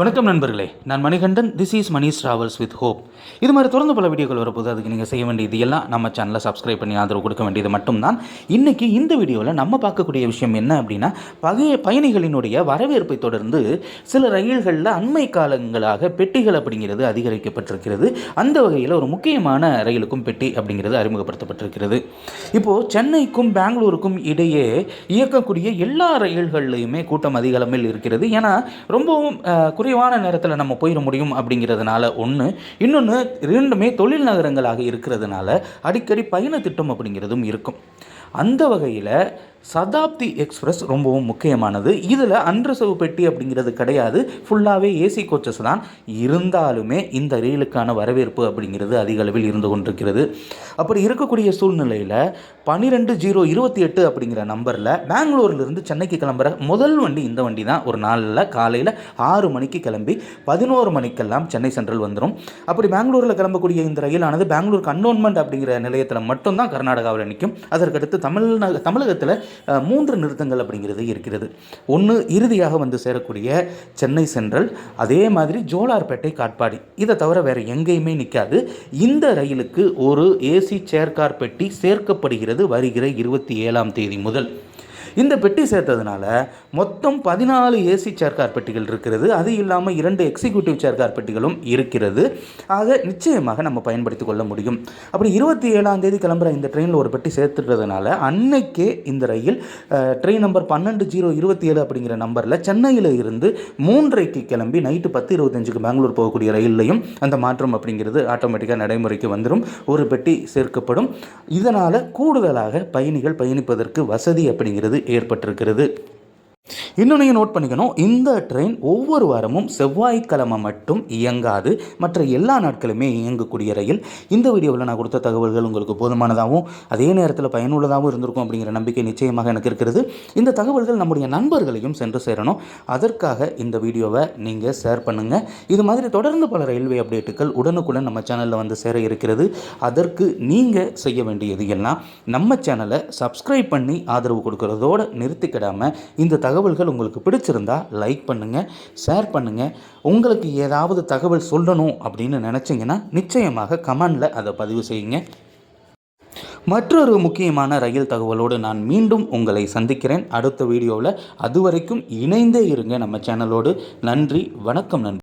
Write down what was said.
வணக்கம் நண்பர்களே. நான் Manikandan. This is Manish travels with hope இது மாதிரி தொடர்ந்து பல வீடியோக்கள் வரப்போது அதுக்கு நீங்கள் செய்ய வேண்டியது எல்லாம் நம்ம சேனலை சப்ஸ்கிரைப் பண்ணி ஆதரவு கொடுக்க வேண்டியது மட்டும்தான். இன்றைக்கி இந்த வீடியோவில் நம்ம பார்க்கக்கூடிய விஷயம் என்ன அப்படின்னா பகைய பயணிகளினுடைய வரவேற்பை தொடர்ந்து சில ரயில்களில் அண்மை காலங்களாக பெட்டிகள் அப்படிங்கிறது அதிகரிக்கப்பட்டிருக்கிறது. அந்த வகையில் ஒரு முக்கியமான ரயிலுக்கும் பெட்டி அப்படிங்கிறது அறிமுகப்படுத்தப்பட்டிருக்கிறது. இப்போது சென்னைக்கும் பெங்களூருக்கும் இடையே இயக்கக்கூடிய எல்லா ரயில்கள்லையுமே கூட்டம் அதிக அளவில் இருக்கிறது. ஏன்னா ரொம்பவும் குறைவான நேரத்தில் நம்ம போயிட முடியும் அப்படிங்கிறதுனால ஒன்று இன்னொன்று இரண்டுமே தொழில் நகரங்களாக இருக்கிறதுனால அடிக்கடி பயண திட்டம் அப்படிங்கிறதும் இருக்கும். அந்த வகையில் சதாப்தி எக்ஸ்பிரஸ் ரொம்பவும் முக்கியமானது. இதில் அன்ரிசர்வ் பெட்டி அப்படிங்கிறது கிடையாது. ஃபுல்லாகவே ஏசி கோச்சஸ் தான். இருந்தாலுமே இந்த ரயிலுக்கான வரவேற்பு அப்படிங்கிறது அதிக அளவில் இருந்து கொண்டிருக்கிறது. அப்படி இருக்கக்கூடிய சூழ்நிலையில் பன்னிரெண்டு ஜீரோ இருபத்தி எட்டு அப்படிங்கிற நம்பரில் பெங்களூர்லேருந்து சென்னைக்கு கிளம்புற முதல் வண்டி இந்த வண்டி தான். ஒரு நாளில் காலையில் ஆறு மணிக்கு கிளம்பி பதினோரு மணிக்கெல்லாம் சென்னை சென்ட்ரல் வந்துடும் அப்படி பெங்களூரில் கிளம்பக்கூடிய இந்த ரயிலானது பெங்களூர் கண்டோன்மெண்ட் அப்படிங்கிற நிலையத்தில் மட்டும்தான் கர்நாடகாவில் நிற்கும் அதற்கடுத்து தமிழ்நாடு தமிழகத்தில் மூன்று நிறுத்தங்கள் அப்படிங்கிறது இருக்கிறது. ஒன்று இறுதியாக வந்து சேரக்கூடிய சென்னை சென்ட்ரல் அதே மாதிரி ஜோலார்பேட்டை காட்பாடி. இதை தவிர வேறு எங்கேயுமே நிற்காது இந்த ரயிலுக்கு ஒரு ஏசி சேர்கார் பெட்டி சேர்க்கப்படுகிறது வருகிற இருபத்தி ஏழாம் தேதி முதல். இந்த பெட்டி சேர்த்ததுனால மொத்தம் பதினாலு ஏசி சேர்க்கார் பெட்டிகள் இருக்கிறது. அது இல்லாமல் இரண்டு எக்ஸிக்யூட்டிவ் சேர்க்கார் பெட்டிகளும் இருக்கிறது. ஆக நிச்சயமாக நம்ம பயன்படுத்தி கொள்ள முடியும். அப்படி இருபத்தி ஏழாம் தேதி கிளம்புற இந்த ட்ரெயினில் ஒரு பெட்டி சேர்த்துட்டதுனால அன்னைக்கே இந்த ரயில் ட்ரெயின் நம்பர் பன்னெண்டு ஜீரோ இருபத்தி ஏழு அப்படிங்கிற நம்பரில் சென்னையில் இருந்து மூன்றைக்கு கிளம்பி நைட்டு பத்து இருபத்தஞ்சுக்கு பெங்களூர் போகக்கூடிய ரயில்லையும் அந்த மாற்றம் அப்படிங்கிறது ஆட்டோமேட்டிக்காக நடைமுறைக்கு வந்துடும் ஒரு பெட்டி சேர்க்கப்படும். இதனால் கூடுதலாக பயணிகள் பயணிப்பதற்கு வசதி அப்படிங்கிறது ஏற்பட்டிருக்கிறது. இன்னொன்னையும் நோட் பண்ணிக்கணும். இந்த ட்ரெயின் ஒவ்வொரு வாரமும் செவ்வாய்க்கிழமை மட்டும் இயங்காது. மற்ற எல்லா நாட்களுமே இயங்கக்கூடிய ரயில். இந்த வீடியோவில் நான் கொடுத்த தகவல்கள் உங்களுக்கு போதுமானதாகவும் அதே நேரத்தில் பயனுள்ளதாகவும் இருந்திருக்கும் அப்படிங்கிற நம்பிக்கை நிச்சயமாக எனக்கு இருக்கிறது. இந்த தகவல்கள் நம்முடைய நண்பர்களையும் சென்று சேரணும். அதற்காக இந்த வீடியோவை நீங்கள் ஷேர் பண்ணுங்கள் இது மாதிரி தொடர்ந்து பல ரயில்வே அப்டேட்டுகள் உடனுக்குடன் நம்ம சேனலில் வந்து சேர இருக்கிறது. அதற்கு நீங்கள் செய்ய வேண்டியது எல்லாம் நம்ம சேனலை சப்ஸ்கிரைப் பண்ணி ஆதரவு கொடுக்கறதோடு நிறுத்திக்கிடாமல் இந்த தகவல்கள் தகவல்கள் உங்களுக்கு பிடிச்சிருந்தா லைக் பண்ணுங்கள் ஷேர் பண்ணுங்கள் உங்களுக்கு ஏதாவது தகவல் சொல்லணும் அப்படின்னு நினச்சிங்கன்னா நிச்சயமாக கமெண்டில் அதை பதிவு செய்யுங்க. மற்றொரு முக்கியமான ரயில் தகவலோடு நான் மீண்டும் உங்களை சந்திக்கிறேன். அடுத்த வீடியோவில் அதுவரைக்கும் இணைந்தே இருங்க நம்ம சேனலோடு நன்றி வணக்கம் நன்றி.